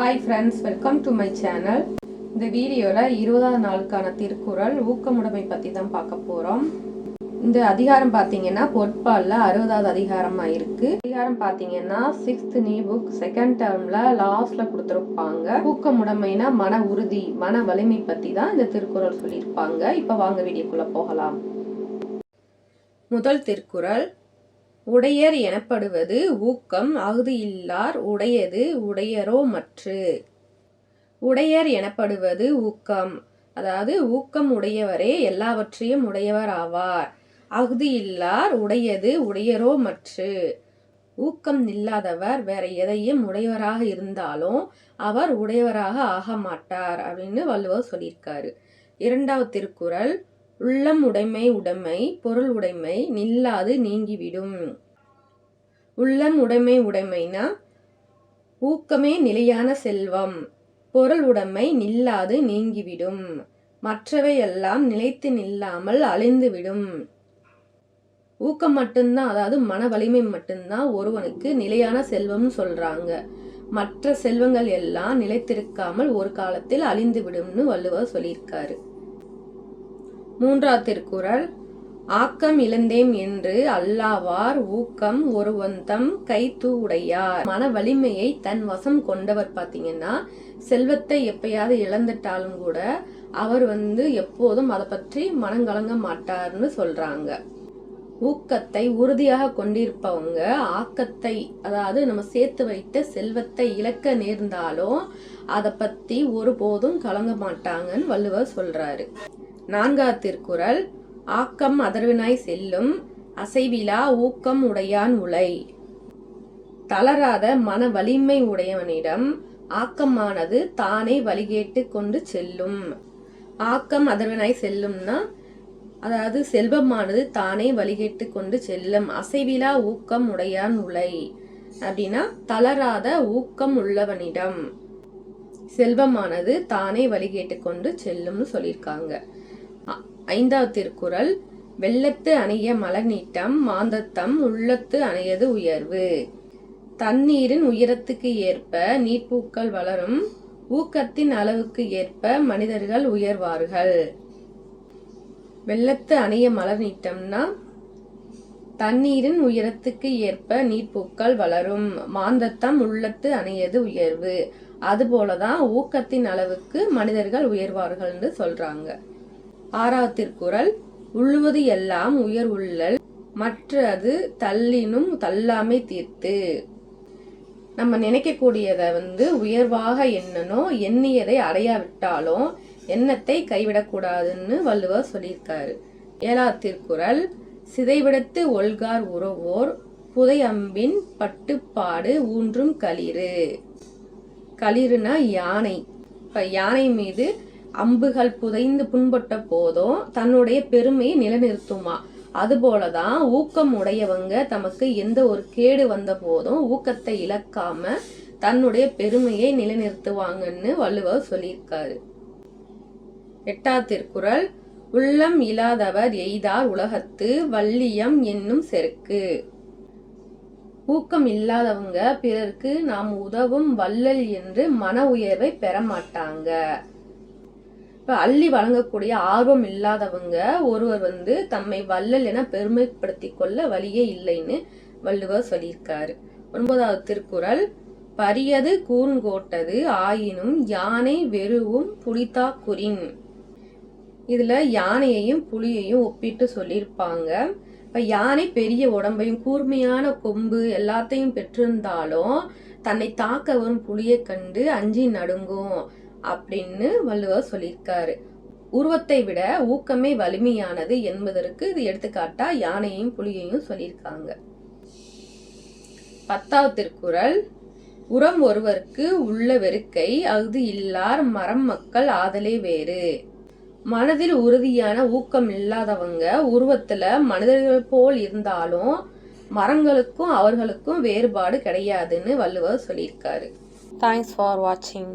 Hi friends welcome to my channel இந்த வீடியோவில் இருபதாவது நாளுக்கான திருக்குறள் ஊக்கமுடைமை பற்றி தான் பார்க்க போகிறோம் இந்த அதிகாரம் பார்த்தீங்கன்னா பொற்பாலில் அறுபதாவது அதிகாரமாக இருக்குது அதிகாரம் பார்த்தீங்கன்னா சிக்ஸ்த் நீ புக் செகண்ட் டேர்மில் லாஸ்ட்டில் கொடுத்துருப்பாங்க. ஊக்கமுடைமைனா மன உறுதி மன வலிமை பற்றி தான் இந்த திருக்குறள் சொல்லியிருப்பாங்க. இப்போ வாங்க வீடியோக்குள்ளே போகலாம். முதல் திருக்குறள் உடையர் எனப்படுவது ஊக்கம் அகுதியில்லார் உடையது உடையரோ மற்று. உடையர் எனப்படுவது ஊக்கம் அதாவது ஊக்கம் உடையவரே எல்லாவற்றையும் உடையவர் ஆவார். அகுதியில்லார் உடையது உடையரோ மற்று. ஊக்கம் இல்லாதவர் வேற எதையும் உடையவராக இருந்தாலும் அவர் உடையவராக ஆக மாட்டார் அப்படின்னு வள்ளுவர் சொல்லியிருக்காரு. இரண்டாவது திருக்குறள் உள்ளம் உடைமை உடைமை பொருள் உடைமை நில்லாது நீங்கிவிடும். உள்ளம் உடைமை உடைமைனா ஊக்கமே நிலையான செல்வம். பொருள் உடைமை நில்லாது நீங்கிவிடும். மற்றவையெல்லாம் நிலைத்து நில்லாமல் அழிந்துவிடும். ஊக்கம் மட்டும்தான் அதாவது மன வலிமை மட்டும்தான் ஒருவனுக்கு நிலையான செல்வம்னு சொல்றாங்க. மற்ற செல்வங்கள் எல்லாம் நிலைத்திருக்காமல் ஒரு காலத்தில் அழிந்து விடும்னு வள்ளுவர் சொல்லியிருக்காரு. மூன்றாவது திருக்குறள் ஆக்கம் இழந்தேம் என்று அல்லாவார் ஊக்கம் ஒருவந்தம் கைத்து உடையார் மன வலிமையை தன் வசம் கொண்டவர் பார்த்தீங்கன்னா செல்வத்தை எப்பயாவது இழந்துட்டாலும் கூட அவர் வந்து எப்போதும் அதை பற்றி மனங்கலங்க மாட்டார்னு சொல்றாங்க. ஊக்கத்தை உறுதியாக கொண்டிருப்பவங்க ஆக்கத்தை அதாவது நம்ம சேர்த்து வைத்த செல்வத்தை இழக்க நேர்ந்தாலும் அதை பத்தி ஒருபோதும் கலங்க மாட்டாங்கன்னு வள்ளுவர் சொல்றாரு. நான்காவது திருக்குறள் ஆக்கம் அதர்வினாய் செல்லும் அசைவிலா ஊக்கம் உடையான் உலை தளராத மன வலிமை உடையவனிடம் ஆக்கமானது தானே வழிகேட்டு கொண்டு செல்லும். ஆக்கம் அதர்வினாய் செல்லும்னா அதாவது செல்வமானது தானே வழிகேட்டு கொண்டு செல்லும். அசைவிலா ஊக்கம் உடையான் உலை அப்படின்னா தளராத ஊக்கம் உள்ளவனிடம் செல்வமானது தானே வழிகேட்டு கொண்டு செல்லும்னு சொல்லியிருக்காங்க. ஐந்தாவது திருக்குறள் வெள்ளத்து அணைய மலர் நீட்டம் மாந்தத்தம் உள்ளத்து அணையது உயர்வு. தண்ணீரின் உயரத்துக்கு ஏற்ப நீர்ப்பூக்கள் வளரும் ஊக்கத்தின் அளவுக்கு ஏற்ப மனிதர்கள் உயர்வார்கள். வெள்ளத்து அணைய மலர் நீட்டம்னா தண்ணீரின் உயரத்துக்கு ஏற்ப நீர்ப்பூக்கள் வளரும் மாந்தத்தம் உள்ளத்து அணையது உயர்வு. அதுபோலதான் ஊக்கத்தின் அளவுக்கு மனிதர்கள் உயர்வார்கள்னு சொல்றாங்க. ஆறாவது திருக்குறள் உள்ளுவது எல்லாம் உயர் உள்ளல் மற்றது தள்ளினும் தள்ளாமை தீர்த்து. நம்ம நினைக்கக்கூடியதை வந்து உயர்வாக எண்ணனோ எண்ணியதை அடையாவிட்டாலும் எண்ணத்தை கைவிடக்கூடாதுன்னு வள்ளுவர் சொல்லியிருக்காரு. ஏழாவது திருக்குறள் சிதைவிடத்து ஒல்கார் உறவோர் புதை அம்பின் பட்டுப்பாடு ஊன்றும் களிறு. களிறுனா யானை. இப்போ யானை மீது அம்புகள் புதைந்து புண்பட்ட போதும் தன்னுடைய பெருமையை நிலைநிறுத்துமா. அதுபோலதான் ஊக்கம் உடையவங்க தமக்கு எந்த ஒரு கேடு வந்த போதும் ஊக்கத்தை இழக்காம தன்னுடைய பெருமையை நிலைநிறுத்துவாங்கன்னு வள்ளுவர் சொல்லியிருக்காரு. எட்டாவது திருக்குறள் உள்ளம் இல்லாதவர் எய்தார் உலகத்து வள்ளியம் என்னும் செருக்கு. ஊக்கம் இல்லாதவங்க பிறருக்கு நாம் உதவும் வள்ளல் என்று மன உயர்வை பெற மாட்டாங்க. இப்போ அள்ளி வழங்கக்கூடிய ஆர்வம் இல்லாதவங்க ஒருவர் வந்து தம்மை வள்ளல் என பெருமைப்படுத்தி கொள்ள வழியே இல்லைன்னு வள்ளுவர் சொல்லியிருக்காரு. ஒன்பதாவது திருக்குறள் பரியது கூர்ங்கோட்டது ஆயினும் யானை வெறுவும் புலிதா குறின் இதுல யானையையும் புலியையும் ஒப்பிட்டு சொல்லியிருப்பாங்க. இப்போ யானை பெரிய உடம்பையும் கூர்மையான கொம்பு எல்லாத்தையும் பெற்றிருந்தாலும் தன்னை தாக்க வரும் புலியை கண்டு அஞ்சி நடுங்கும். அப்படின்னு வள்ளுவர் சொல்லியிருக்காரு. உருவத்தை விட ஊக்கமே வலிமையானது என்பதற்கு இது எடுத்துக்காட்டா யானையையும் புலியையும் சொல்லியிருக்காங்க. பத்தாவது திருக்குறள் உரம் ஒருவருக்கு உள்ள வெறுக்கை அது இல்லார் மரம் மக்கள் ஆதலே வேறு. மனதில் உறுதியான ஊக்கம் இல்லாதவங்க உருவத்துல மனிதர்கள் போல் இருந்தாலும் மரங்களுக்கும் அவர்களுக்கும் வேறுபாடு கிடையாதுன்னு வள்ளுவர் சொல்லியிருக்காரு. தேங்க்ஸ் ஃபார் வாட்சிங்